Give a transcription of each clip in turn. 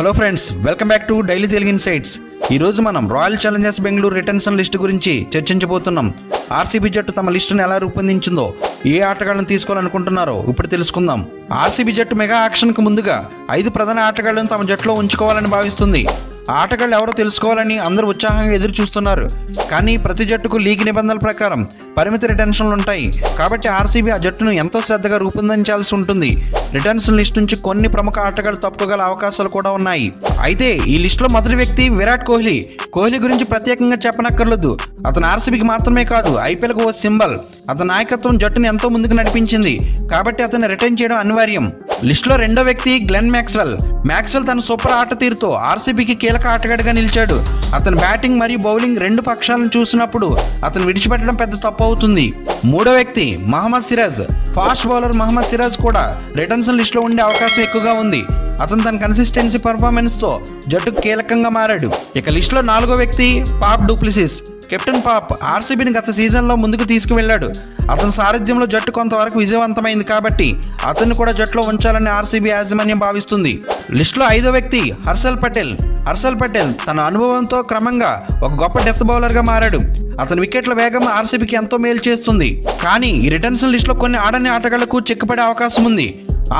Hello friends welcome back to daily Telugu insights ఈ రోజు మనం రాయల్ ఛాలెంజర్స్ బెంగళూరు రిటర్న్సన్ లిస్ట్ గురించి చర్చించబోతున్నాం. ఆర్సీబీ జట్టు తమ లిస్టును ఎలా రూపొందించిందో ఏ ఆటగాళ్ళను తీసుకోవాలనుకుంటున్నారో ఇప్పుడు తెలుసుకుందాం. ఆర్సీబీ జట్టు మెగా యాక్షన్కు ముందుగా ఐదు ప్రధాన ఆటగాళ్ళను తమ జట్టులో ఉంచుకోవాలని భావిస్తుంది. ఆటగాళ్ళు ఎవరో తెలుసుకోవాలని అందరూ ఉత్సాహంగా ఎదురు చూస్తున్నారు కానీ ప్రతి జట్టుకు లీగ్ నిబంధనల ప్రకారం పరిమిత రిటెన్షన్లు ఉంటాయి. కాబట్టి ఆర్సీబీ ఆ జట్టును ఎంతో శ్రద్ధగా రూపొందించాల్సి ఉంటుంది. రిటర్న్స్ లిస్ట్ నుంచి కొన్ని ప్రముఖ ఆటగాళ్ళు తప్పుకోగల అవకాశాలు కూడా ఉన్నాయి. అయితే ఈ లిస్టులో మొదటి వ్యక్తి విరాట్ కోహ్లీ. కోహ్లీ గురించి ప్రత్యేకంగా చెప్పనక్కర్లేదు. అతను ఆర్సీబీకి మాత్రమే కాదు ఐపీఎల్కు ఓ సింబల్. అతని నాయకత్వం జట్టును ఎంతో ముందుకు నడిపించింది. కాబట్టి అతన్ని రిటర్న్ చేయడం అనివార్యం. లిస్టులో రెండో వ్యక్తి గ్లెన్ మ్యాక్స్వెల్. మ్యాక్స్వెల్ తన సూపర్ ఆట తీరుతో ఆర్సీబీకి కీలక ఆటగాడిగా నిలిచాడు. అతని బ్యాటింగ్ మరియు బౌలింగ్ రెండు పక్షాలను చూసినప్పుడు అతను విడిచిపెట్టడం పెద్ద తప్పు అవుతుంది. మూడో వ్యక్తి మహమ్మద్ సిరాజ్. ఫాస్ట్ బౌలర్ మహమ్మద్ సిరాజ్ కూడా రిటర్న్స్ లిస్టులో ఉండే అవకాశం ఎక్కువగా ఉంది. అతను తన కన్సిస్టెన్సీ పర్ఫార్మెన్స్తో జట్టుకు కీలకంగా మారాడు. ఇక లిస్టులో నాలుగో వ్యక్తి Faf du Plessis. Captain Faf ఆర్సీబీని గత సీజన్లో ముందుకు తీసుకువెళ్ళాడు. అతని సారథ్యంలో జట్టు కొంతవరకు విజయవంతమైంది కాబట్టి అతన్ని కూడా జట్టులో ఉంచాలని ఆర్సీబీ యాజమాన్యం భావిస్తుంది. లిస్టులో ఐదో వ్యక్తి హర్షల్ పటేల్. హర్షల్ పటేల్ తన అనుభవంతో క్రమంగా ఒక గొప్ప డెత్ బౌలర్గా మారాడు. అతని వికెట్ల వేగం ఆర్సీబీకి ఎంతో మేలు చేస్తుంది. కానీ ఈ రిటర్న్స్ లిస్టులో కొన్ని ఆడని ఆటగాళ్ళకు చెక్కుపడే అవకాశం ఉంది.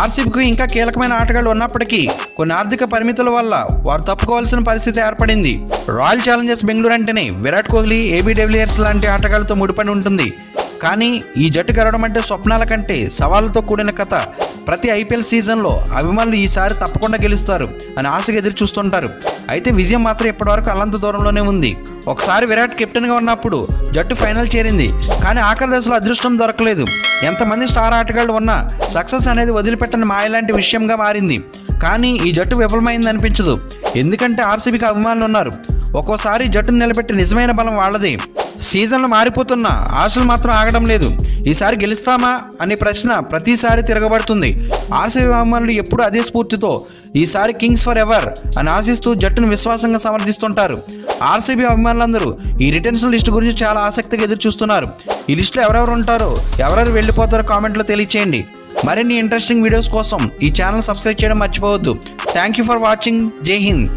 ఆర్సీబీకి ఇంకా కీలకమైన ఆటగాళ్ళు ఉన్నప్పటికీ కొన్ని ఆర్థిక పరిమితుల వల్ల వారు తప్పుకోవాల్సిన పరిస్థితి ఏర్పడింది. రాయల్ ఛాలెంజర్స్ బెంగళూరు అంటేనే విరాట్ కోహ్లీ ఏబీ డెవిలియర్స్ లాంటి ఆటగాళ్ళతో ముడిపడి ఉంటుంది. కానీ ఈ జట్టు గెలవడం అంటే స్వప్నాల కంటే సవాళ్ళతో కూడిన కథ. ప్రతి ఐపీఎల్ సీజన్లో అభిమానులు ఈసారి తప్పకుండా గెలుస్తారు అని ఆశగా ఎదురు చూస్తుంటారు. అయితే విజయం మాత్రం ఇప్పటివరకు అల్లంత దూరంలోనే ఉంది. ఒకసారి విరాట్ కెప్టెన్గా ఉన్నప్పుడు జట్టు ఫైనల్ చేరింది. కానీ ఆఖరి దశలో అదృష్టం దొరకలేదు. ఎంతమంది స్టార్ ఆటగాళ్ళు ఉన్నా సక్సెస్ అనేది వదిలిపెట్టని మాయలాంటి విషయంగా మారింది. కానీ ఈ జట్టు విఫలమైంది అనిపించదు. ఎందుకంటే ఆర్సీబీకి అభిమానులు ఉన్నారు. ఒక్కోసారి జట్టును నిలబెట్టి నిజమైన బలం వాళ్ళదే. సీజన్లు మారిపోతున్న ఆశలు మాత్రం ఆగడం లేదు. ఈసారి గెలుస్తామా అనే ప్రశ్న ప్రతిసారి తిరగబడుతుంది. ఆర్సీబీ అభిమానులు ఎప్పుడు అదే స్ఫూర్తితో ఈసారి కింగ్స్ ఫర్ ఎవర్ అని ఆశిస్తూ జట్టును విశ్వాసంగా సమర్థిస్తుంటారు. ఆర్సీబీ అభిమానులందరూ ఈ రిటర్న్స్ లిస్ట్ గురించి చాలా ఆసక్తిగా ఎదురు చూస్తున్నారు ఈ లిస్టులో ఎవరెవరు ఉంటారో ఎవరెవరు వెళ్ళిపోతారో కామెంట్లో తెలియచేయండి. మరిన్ని ఇంట్రెస్టింగ్ వీడియోస్ కోసం ఈ ఛానల్ సబ్స్క్రైబ్ చేయడం మర్చిపోవద్దు. Thank you for watching. జై హింద్.